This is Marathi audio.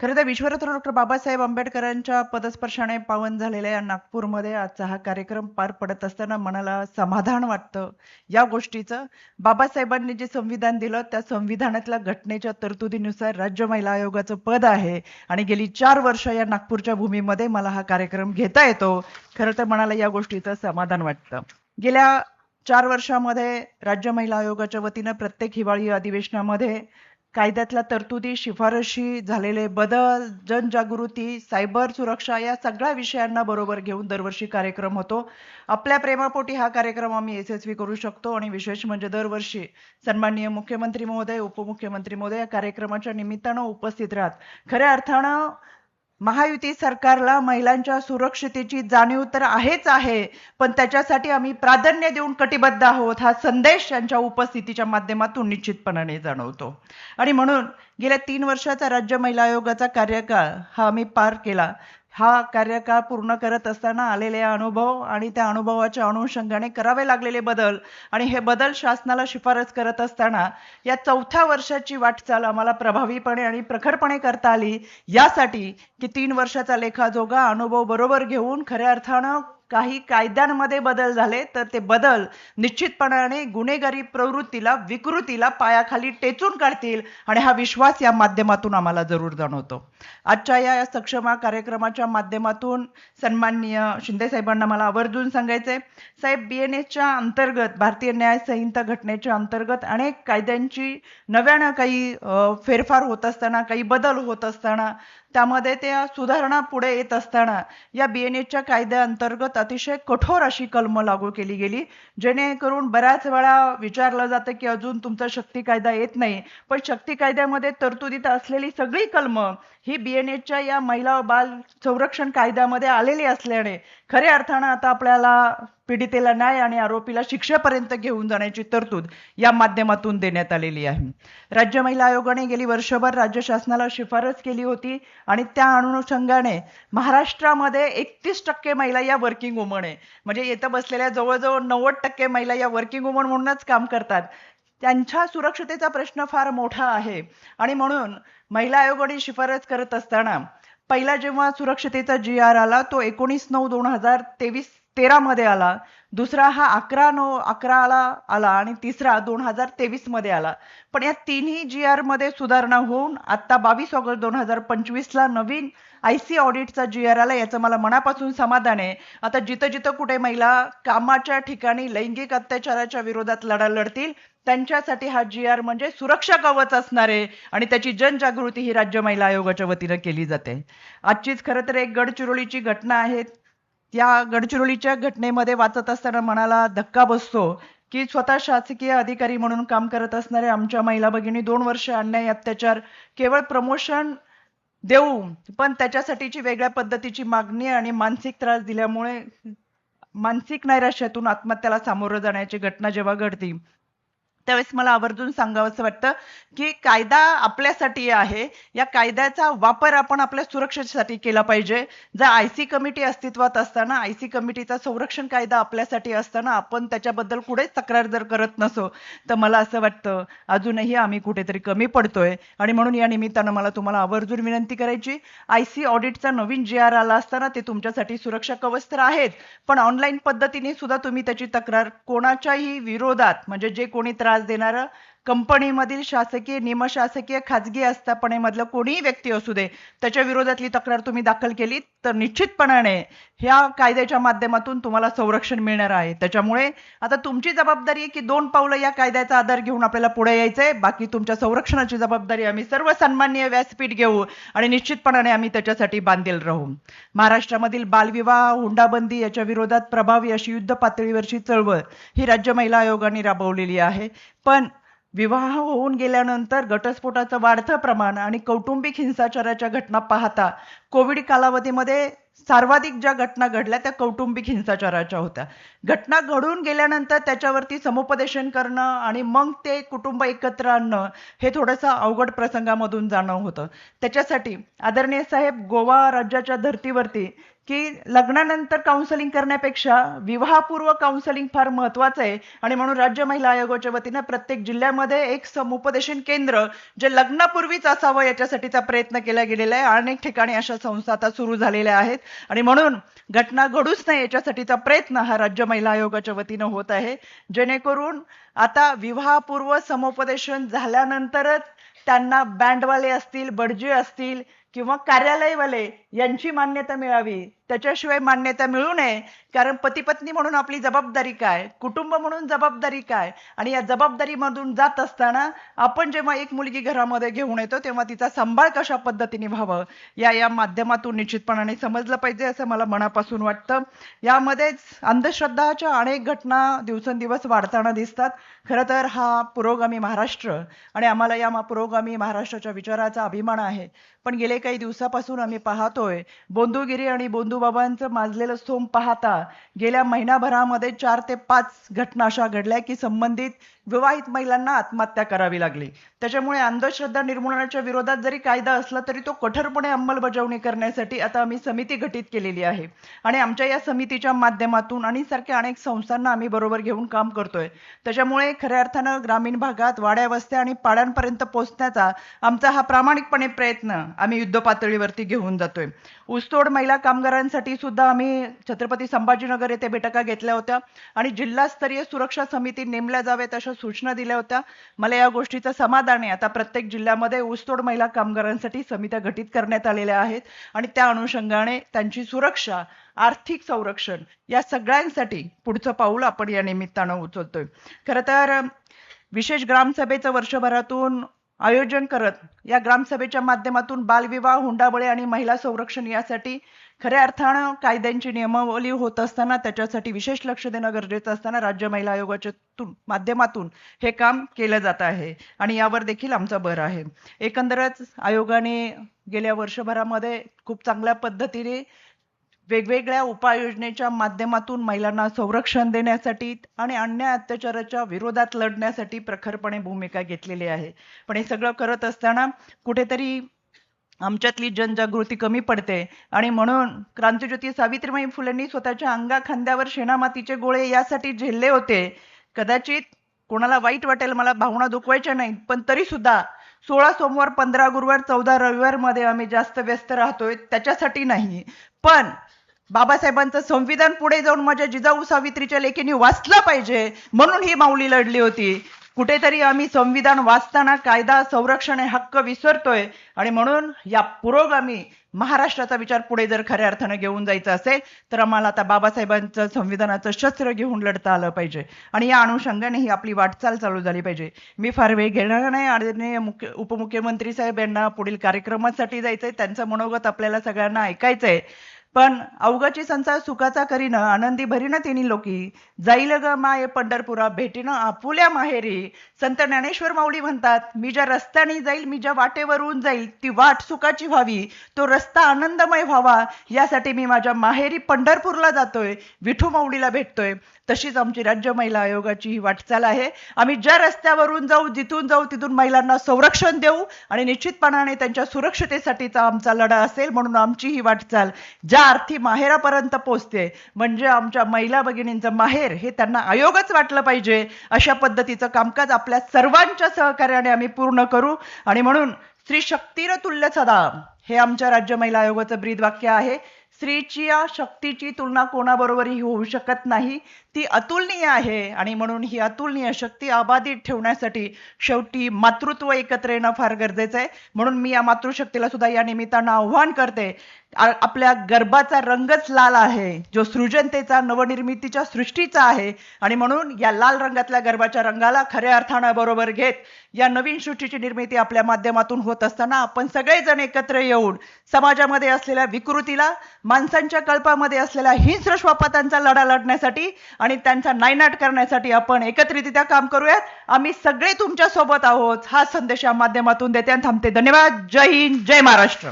खरं तर विश्वरत्न डॉक्टर बाबासाहेब आंबेडकरांच्या पदस्पर्शाने पावन झालेल्या नागपूरमध्ये आजचा हा कार्यक्रम पार पडत असताना मनाला समाधान वाटतं. या गोष्टीचं बाबासाहेबांनी जे संविधान दिलं त्या संविधानातल्या घटनेच्या तरतुदीनुसार राज्य महिला आयोगाचं पद आहे. आणि गेली चार वर्ष या नागपूरच्या भूमीमध्ये मला हा कार्यक्रम घेता येतो. खरं तर मनाला या गोष्टीचं समाधान वाटतं. गेल्या चार वर्षामध्ये राज्य महिला आयोगाच्या वतीनं प्रत्येक हिवाळी अधिवेशनामध्ये कायद्यातल्या तरतुदी शिफारशी झालेले बदल जनजागृती सायबर सुरक्षा या सगळ्या विषयांना बरोबर घेऊन दरवर्षी कार्यक्रम होतो. आपल्या प्रेमापोटी हा कार्यक्रम आम्ही यशस्वी करू शकतो आणि विशेष म्हणजे दरवर्षी सन्माननीय मुख्यमंत्री महोदय उपमुख्यमंत्री महोदय या कार्यक्रमाच्या निमित्तानं उपस्थित राहत. खऱ्या अर्थानं महायुती सरकारला महिलांच्या सुरक्षितेची जाणीव तर आहेच आहे पण त्याच्यासाठी आम्ही प्राधान्य देऊन कटिबद्ध आहोत हा संदेश यांच्या उपस्थितीच्या माध्यमातून निश्चितपणाने जाणवतो. आणि म्हणून गेल्या तीन वर्षाचा राज्य महिला आयोगाचा कार्यकाळ हा आम्ही पार केला. हा कार्यकाळ पूर्ण करत असताना आलेले अनुभव आणि त्या अनुभवाच्या अनुषंगाने करावे लागलेले बदल आणि हे बदल शासनाला शिफारस करत असताना या चौथ्या वर्षाची वाटचाल आम्हाला प्रभावीपणे आणि प्रखरपणे करता आली. यासाठी की तीन वर्षाचा लेखाजोगा अनुभव बरोबर घेऊन खऱ्या अर्थानं काही कायद्यांमध्ये बदल झाले तर ते बदल निश्चितपणाने गुन्हेगारी प्रवृत्तीला विकृतीला पायाखाली टेचून काढतील आणि हा विश्वास या माध्यमातून आम्हाला जरूर जाणवतो. आजच्या या सक्षमा कार्यक्रमाच्या माध्यमातून सन्माननीय शिंदे साहेबांना मला आवर्जून सांगायचंय. साहेब बी एन एसच्या अंतर्गत भारतीय न्याय संहिता घटनेच्या अंतर्गत अनेक कायद्यांची नव्यानं काही फेरफार होत असताना काही बदल होत असताना त्यामध्ये त्या सुधारणा पुढे येत असताना या बी एन एच्या कायद्याअंतर्गत अतिशय कठोर अशी कलम लागू केली गेली. जेणेकरून बऱ्याच वेळा विचारलं जातं की अजून तुमचा शक्ती कायदा येत नाही. पण शक्ती कायद्यामध्ये तरतुदीत असलेली सगळी कलम ही बी एन एचच्या या महिला बाल संरक्षण कायद्यामध्ये आलेली असल्याने खऱ्या अर्थानं आता आपल्याला पीडितेला न्याय आणि आरोपीला शिक्षेपर्यंत घेऊन जाण्याची तरतूद या माध्यमातून देण्यात आलेली आहे. राज्य महिला आयोगाने गेली वर्षभर राज्य शासनाला शिफारस केली होती आणि त्या अनुषंगाने महाराष्ट्रामध्ये एकतीस टक्के महिला या वर्किंग वुमन आहे म्हणजे येतं बसलेल्या जवळजवळ नव्वद टक्के महिला या वर्किंग वुमन म्हणूनच काम करतात. त्यांच्या सुरक्षतेचा प्रश्न फार मोठा आहे. आणि म्हणून महिला आयोगाने शिफारस करत असताना पहिला जेव्हा सुरक्षतेचा जी आर आला तो एकोणीस नऊ दोन हजार तेवीस तेरामध्ये आला. दुसरा हा अकरा नऊ अकराला आला आणि तिसरा दोन हजार तेवीसमध्ये आला. पण या तिन्ही जी आरमध्ये सुधारणा होऊन आता बावीस ऑगस्ट दोन हजार पंचवीस ला नवीन आय सी ऑडिटचा जी आर आला याचं मला मनापासून समाधान आहे. आता जिथं जिथं कुठे महिला कामाच्या ठिकाणी लैंगिक अत्याचाराच्या विरोधात लढा लढतील त्यांच्यासाठी हा जी आर म्हणजे सुरक्षा कवच असणार आहे आणि त्याची जनजागृती ही राज्य महिला आयोगाच्या वतीनं केली जाते. आजचीच खरं तर एक गडचिरोलीची घटना आहे. या गडचिरोलीच्या घटनेमध्ये वाचत असताना मनाला धक्का बसतो की स्वतः शासकीय अधिकारी म्हणून काम करत असणाऱ्या आमच्या महिला भगिनी दोन वर्ष अन्याय अत्याचार केवळ प्रमोशन देऊ. पण त्याच्यासाठीची वेगळ्या पद्धतीची मागणी आणि मानसिक त्रास दिल्यामुळे मानसिक नैराश्यातून आत्महत्याला सामोरं जाण्याची घटना जेव्हा घडती त्यावेळेस मला आवर्जून सांगावं असं वाटतं की कायदा आपल्यासाठी आहे. या कायद्याचा वापर आपण आपल्या सुरक्षेसाठी केला पाहिजे. जर आय सी कमिटी अस्तित्वात असताना आय सी कमिटीचा संरक्षण कायदा आपल्यासाठी असताना आपण त्याच्याबद्दल कुठेच तक्रार जर करत नसो तर मला असं वाटतं अजूनही आम्ही कुठेतरी कमी पडतोय. आणि म्हणून या निमित्तानं मला तुम्हाला आवर्जून विनंती करायची. आय सी ऑडिटचा नवीन जी आर आला असताना ते तुमच्यासाठी सुरक्षा कवच तर आहेत पण ऑनलाईन पद्धतीने सुद्धा तुम्ही त्याची तक्रार कोणाच्याही विरोधात म्हणजे जे कोणी त्रास त्रास देणारं कंपनीमधील शासकीय निमशासकीय खाजगी आस्थापनेमधलं कोणीही व्यक्ती असू दे त्याच्या विरोधातली तक्रार तुम्ही दाखल केली तर निश्चितपणाने ह्या कायद्याच्या माध्यमातून तुम्हाला संरक्षण मिळणार आहे. त्याच्यामुळे आता तुमची जबाबदारी आहे की दोन पावलं या कायद्याचा आधार घेऊन आपल्याला पुढे यायचंय बाकी तुमच्या संरक्षणाची जबाबदारी आम्ही सर्व सन्मान्य व्यासपीठ घेऊ आणि निश्चितपणाने आम्ही त्याच्यासाठी बांधील राहू. महाराष्ट्रामधील बालविवाह हुंडाबंदी याच्या विरोधात प्रभावी अशी युद्ध पातळीवरची चळवळ ही राज्य महिला आयोगाने राबवलेली आहे. पण विवाह होऊन गेल्यानंतर घटस्फोटाचं वाढतं प्रमाण आणि कौटुंबिक हिंसाचाराच्या घटना पाहता कोविड कालावधीमध्ये सर्वाधिक ज्या घटना घडल्या त्या कौटुंबिक हिंसाचाराच्या होत्या. घटना घडून गेल्यानंतर त्याच्यावरती समुपदेशन करणं आणि मग ते कुटुंब एकत्र आणणं हे थोडंसं अवघड प्रसंगामधून जाणं होतं. त्याच्यासाठी आदरणीय साहेब गोवा राज्याच्या धर्तीवरती की लग्नानंतर काउन्सलिंग करण्यापेक्षा विवाहपूर्व काउन्सिलिंग फार महत्वाचं आहे. आणि म्हणून राज्य महिला आयोगाच्या वतीनं प्रत्येक जिल्ह्यामध्ये एक समुपदेशन केंद्र जे लग्नापूर्वीच असावं याच्यासाठीचा प्रयत्न केला गेलेला आहे. अनेक ठिकाणी अशा संस्था आता सुरू झालेल्या आहेत. आणि म्हणून घटना घडूच नाही याच्यासाठीचा प्रयत्न हा राज्य महिला आयोगाच्या वतीनं होत आहे. जेणेकरून आता विवाहपूर्व समुपदेशन झाल्यानंतरच त्यांना बँडवाले असतील बडजे असतील किंवा कार्यालयवाले यांची मान्यता मिळावी. त्याच्याशिवाय मान्यता मिळू नये. कारण पतीपत्नी म्हणून आपली जबाबदारी काय? कुटुंब म्हणून जबाबदारी काय? आणि या जबाबदारीमधून जात असताना आपण जेव्हा एक मुलगी घरामध्ये घेऊन येतो तेव्हा तिचा सांभाळ कशा पद्धतीने व्हावं? या या माध्यमातून निश्चितपणाने समजलं पाहिजे असं मला मनापासून वाटतं. यामध्येच अंधश्रद्धाच्या अनेक घटना दिवसेंदिवस वाढताना दिसतात. खरं तर हा पुरोगामी महाराष्ट्र आणि आम्हाला या पुरोगामी महाराष्ट्राच्या विचाराचा अभिमान आहे. पण गेले काही दिवसापासून आम्ही पाहतो पाहतोय बोंदूगिरी आणि बोंदूबाबांचं माजलेलं सोम पाहता गेल्या महिनाभरामध्ये चार ते पाच घटना अशा घडल्या की संबंधित विवाहित महिलांना आत्महत्या करावी लागली. त्याच्यामुळे अंधश्रद्धा निर्मूलनाच्या विरोधात जरी कायदा असला तरी तो कठोरपणे अंमलबजावणी करण्यासाठी आता आम्ही समिती गठीत केलेली आहे. आणि आमच्या या समितीच्या माध्यमातून आणि सारख्या अनेक संस्थांना आम्ही बरोबर घेऊन काम करतोय. त्याच्यामुळे खऱ्या अर्थानं ग्रामीण भागात वाड्या वस्त्या आणि पाड्यांपर्यंत पोहोचण्याचा आमचा हा प्रामाणिकपणे प्रयत्न आम्ही युद्ध पातळीवरती घेऊन जातोय. ऊसतोड महिला कामगारांसाठी सुद्धा आम्ही छत्रपती संभाजीनगर येथे बैठका घेतल्या होत्या आणि जिल्हास्तरीय सुरक्षा समिती नेमल्या जावेत अशा सूचना दिल्या होत्या. मला या गोष्टीचं समाधान आहे. आता प्रत्येक जिल्ह्यामध्ये ऊसतोड महिला कामगारांसाठी समित्या गठीत करण्यात आलेल्या आहेत आणि त्या अनुषंगाने त्यांची सुरक्षा आर्थिक संरक्षण या सगळ्यांसाठी पुढचं पाऊल आपण या निमित्तानं उचलतोय. खरं तर विशेष ग्रामसभेचं वर्षभरातून आयोजन करत या ग्रामसभेच्या माध्यमातून बालविवाह हुंडाबळे आणि महिला संरक्षण यासाठी खऱ्या अर्थानं कायद्यांची नियमावली होत असताना त्याच्यासाठी विशेष लक्ष देणं गरजेचं असताना राज्य महिला आयोगाच्या माध्यमातून हे काम केलं जात आहे. आणि यावर देखील आमचा भर आहे. एकंदरच आयोगाने गेल्या वर्षभरामध्ये खूप चांगल्या पद्धतीने वेगवेगळ्या उपाययोजनेच्या माध्यमातून महिलांना संरक्षण देण्यासाठी आणि अन्याय अत्याचाराच्या विरोधात लढण्यासाठी प्रखरपणे भूमिका घेतलेली आहे. पण हे सगळं करत असताना कुठेतरी आमच्यातली जनजागृती कमी पडते आणि म्हणून क्रांतीज्योती सावित्रीबाई फुलेंनी स्वतःच्या अंगा खांद्यावर शेणामातीचे गोळे यासाठी झेलले होते. कदाचित कोणाला वाईट वाटेल मला भावना दुखवायच्या नाहीत पण तरी सुद्धा सोळा सोमवार पंधरा गुरुवार चौदा रविवारमध्ये आम्ही जास्त व्यस्त राहतोय त्याच्यासाठी नाही. पण बाबासाहेबांचं संविधान पुढे जाऊन माझ्या जिजाऊ सावित्रीच्या लेखीने वाचलं पाहिजे म्हणून ही माऊली लढली होती. कुठेतरी आम्ही संविधान वाचताना कायदा संरक्षण हे हक्क विसरतोय आणि म्हणून या पुरोगामी महाराष्ट्राचा विचार पुढे जर खऱ्या अर्थानं घेऊन जायचा असेल तर आम्हाला आता बाबासाहेबांचं संविधानाचं शस्त्र घेऊन लढता आलं पाहिजे. आणि या अनुषंगाने ही आपली वाटचाल चालू झाली पाहिजे. मी फार वेळ घेणार नाही आणि मुख्य उपमुख्यमंत्री साहेब यांना पुढील कार्यक्रमासाठी जायचंय. त्यांचं मनोगत आपल्याला सगळ्यांना ऐकायचंय. पण अवघाची संसार सुखाचा करीन आनंदी भरीन तिन्ही लोकी. जाईल ग माय पंढरपुरा भेटीनं आपुल्या माहेरी. संत ज्ञानेश्वर माऊली म्हणतात मी ज्या रस्त्याने जाईल मी ज्या वाटेवरून जाईल ती वाट सुखाची व्हावी. तो रस्ता आनंदमय व्हावा. यासाठी मी माझ्या माहेरी पंढरपूरला जातोय. विठू माऊलीला भेटतोय. तशीच आमची राज्य महिला आयोगाची ही वाटचाल आहे. आम्ही ज्या रस्त्यावरून जाऊ जिथून जाऊ तिथून महिलांना संरक्षण देऊ आणि निश्चितपणाने त्यांच्या सुरक्षतेसाठीचा आमचा लढा असेल म्हणून आमची ही वाटचाल. ज्या अर्थी माहेरापर्यंत पोचते म्हणजे आमच्या महिला भगिनींचं माहेर हे त्यांना आयोगच वाटलं पाहिजे. अशा पद्धतीचं कामकाज आपल्या सर्वांच्या सहकार्याने आम्ही पूर्ण करू. आणि म्हणून स्त्री शक्तीर तुल्य सदा. हे आमच्या राज्य महिला आयोगाचं ब्रीद वाक्य आहे. स्त्रीची या शक्तीची तुलना कोणाबरोबरही होऊ शकत नाही. ती अतुलनीय आहे. आणि म्हणून ही अतुलनीय शक्ती अबाधित ठेवण्यासाठी शेवटी मातृत्व एकत्र येणं फार गरजेचं आहे. म्हणून मी या मातृशक्तीला सुद्धा या निमित्तानं आव्हान करते. आपल्या गर्भाचा रंगच लाल आहे. जो सृजनतेचा नवनिर्मितीच्या सृष्टीचा आहे. आणि म्हणून या लाल रंगातल्या गर्भाच्या रंगाला खऱ्या अर्थानं बरोबर घेत या नवीन सृष्टीची निर्मिती आपल्या माध्यमातून होत असताना आपण सगळेजण एकत्र येऊन समाजामध्ये असलेल्या विकृतीला माणसांच्या कल्पामध्ये असलेल्या हिंस्र श्वापातांचा लढा लढण्यासाठी आणि त्यांचा नायनाट करण्यासाठी आपण एकत्रितरित्या काम करूयात. आम्ही सगळे तुमच्यासोबत आहोत. हा संदेश या माध्यमातून देते आणि थांबते. धन्यवाद. जय हिंद. जय महाराष्ट्र.